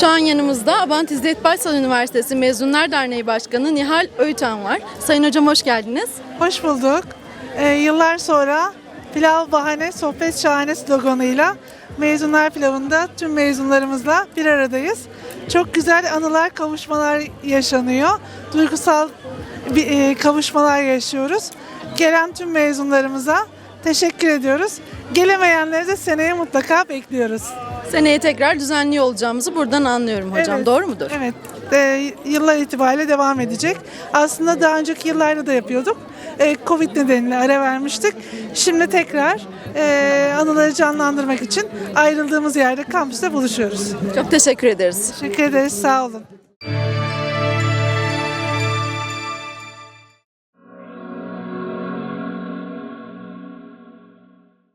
Şu an yanımızda Abant İzzet Baysal Üniversitesi Mezunlar Derneği Başkanı Nihal Öğüten var. Sayın hocam hoş geldiniz. Hoş bulduk. Ee, yıllar sonra Pilav Bahane Sohbet Şahane sloganıyla Mezunlar Pilavı'nda tüm mezunlarımızla bir aradayız. Çok güzel anılar, kavuşmalar yaşanıyor. Duygusal bir, e, kavuşmalar yaşıyoruz. Gelen tüm mezunlarımıza teşekkür ediyoruz. Gelemeyenleri de seneye mutlaka bekliyoruz. Seneye tekrar düzenli olacağımızı buradan anlıyorum hocam. Evet. Doğru mudur? Evet, e, yıllar itibariyle devam edecek. Aslında daha önceki yıllarda da yapıyorduk. E, Covid nedeniyle ara vermiştik. Şimdi tekrar e, anıları canlandırmak için ayrıldığımız yerde kampüste buluşuyoruz. Çok teşekkür ederiz. Teşekkür ederiz, sağ olun.